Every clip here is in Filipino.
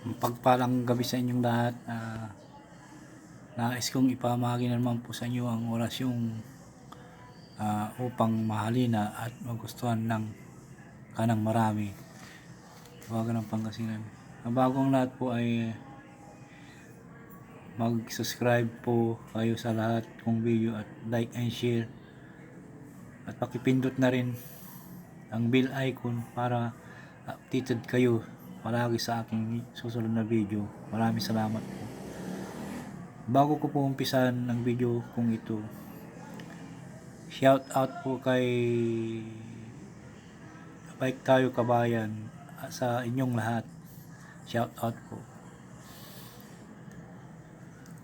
Pagpalang gabi sa inyong lahat. Uh, nais kong ipamahagi na naman po sa inyo ang orasyong uh, upang mahalin na at magustuhan ng kanang marami. Tawagan ng Pangasinan. Ang bagong lahat po ay mag-subscribe po kayo sa lahat kong video at like and share at pakipindot na rin ang bell icon para updated kayo palagi sa aking susunod na video. Maraming salamat po. Bago ko po umpisan ang video kong ito, shout out po kay Bike Tayo Kabayan sa inyong lahat. Shout out po.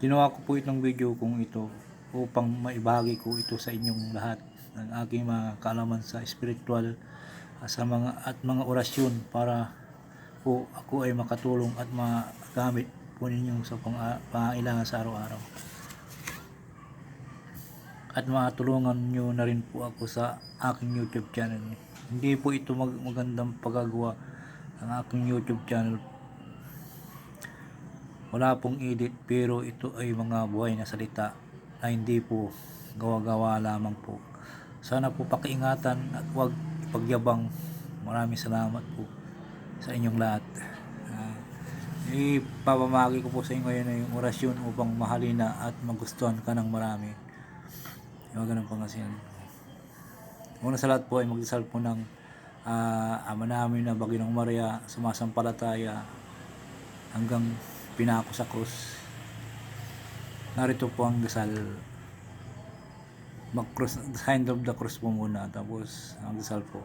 Ginawa ko po itong video kong ito upang maibahagi ko ito sa inyong lahat ng aking mga kaalaman sa spiritual sa mga at mga orasyon para po ako ay makatulong at magamit po ninyo sa pang pangailangan sa araw-araw. At matulungan nyo na rin po ako sa aking YouTube channel. Hindi po ito mag magandang pagagawa ang aking YouTube channel. Wala pong edit pero ito ay mga buhay na salita na hindi po gawa-gawa lamang po. Sana po pakiingatan at huwag ipagyabang. Maraming salamat po sa inyong lahat. Uh, ipapamagi ko po sa inyo ngayon yung orasyon upang mahalin na at magustuhan ka ng marami. Yung ganun pangasinan. Una sa lahat po ay magdasal po ng uh, ama namin na Baginong Maria, sumasampalataya hanggang pinako sa krus. Narito po ang dasal mag-cross, sign of the cross po muna tapos ang dasal po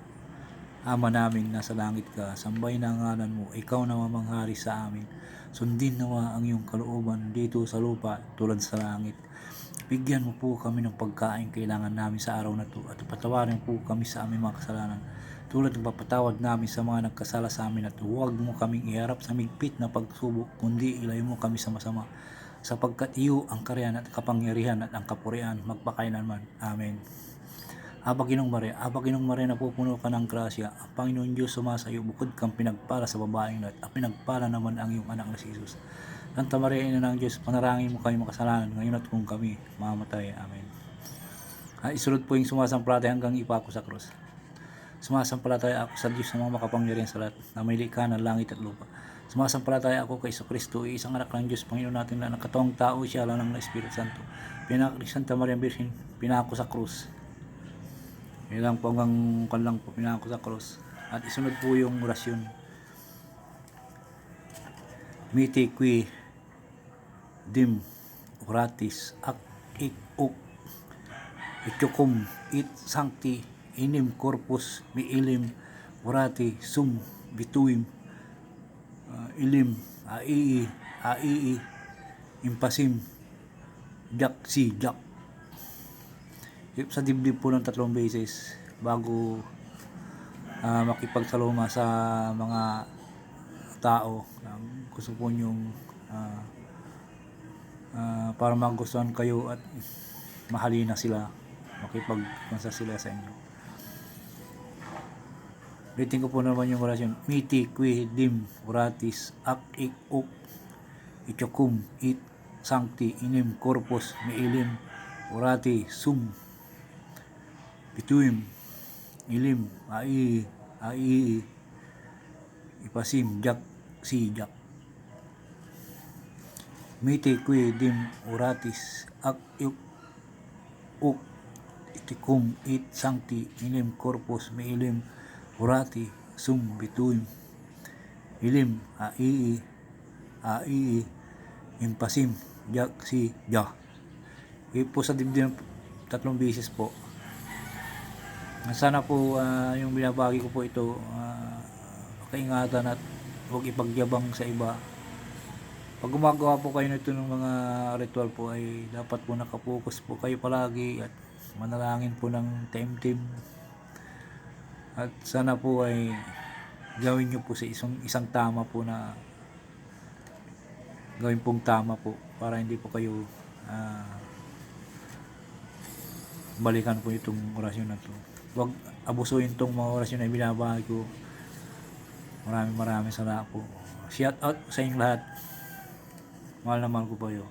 Ama namin nasa langit ka, sambay na ang ngalan mo, ikaw na mamanghari sa amin. Sundin nawa ang iyong kalooban dito sa lupa tulad sa langit. Bigyan mo po kami ng pagkain kailangan namin sa araw na to at patawarin po kami sa aming mga kasalanan tulad ng papatawad namin sa mga nagkasala sa amin at huwag mo kaming iharap sa migpit na pagsubok kundi ilayo mo kami sa masama sapagkat iyo ang karyan at kapangyarihan at ang kapurian magpakailanman. Amen. Aba Ginong Maria, Aba Ginong Maria, napupuno ka ng grasya. Ang Panginoon Diyos sumasayo, bukod kang pinagpala sa babaeng lahat, at pinagpala naman ang iyong anak na si Jesus. Santa Maria, Ina ng Diyos, panarangin mo kami makasalanan, ngayon at kung kami mamatay. Amen. Ah, isunod po yung sumasampalatay hanggang ipako sa krus. Sumasampalataya ako sa Diyos na mga makapangyarihan sa lahat, na may likha ng langit at lupa. Sumasampalataya ako kay Iso Kristo, isang anak ng Diyos, Panginoon natin na nakatawang tao siya lang ng Espiritu Santo. Pinakak Santa Maria Virgin, pinako sa krus yun lang po hanggang kan lang po pinako sa cross. At isunod po yung orasyon. Miti qui dim oratis ak ik uk itukum it sancti inim corpus mi ilim orati sum bituim uh, ilim ai ai impasim jak si jak sa dibdib po ng tatlong beses bago uh, makipagsaluma sa mga tao um, gusto po nyong uh, uh, para magustuhan kayo at mahalin na sila makipagpansa sila sa inyo Ulitin ko po naman yung orasyon. Miti, qui, dim, oratis, ak, ik, uk, itokum, it, sancti, inim, corpus, meilim, orati, sum, bituim, ilim, ai, ai, ipasim, jak, si, jak. Miti kui dim uratis. Ak yuk uk. Itikum it sancti ilim corpus me ilim urati. Sum bituim. Ilim ai. Ai. Impasim. Jak si ja. Ipo sa dibdib tatlong beses po sana po uh, yung binabagi ko po ito uh, kaingatan at huwag ipagyabang sa iba. Pag gumagawa po kayo nito ng mga ritual po ay dapat po nakapokus po kayo palagi at manalangin po ng team-team at sana po ay gawin nyo po sa isang, isang tama po na gawin pong tama po para hindi po kayo uh, balikan po itong orasyon na to wag abusuin tong mga orasyon na binabahagi ko maraming maraming salamat po Shout out sa inyong lahat. Mahal na mahal ko po kayo.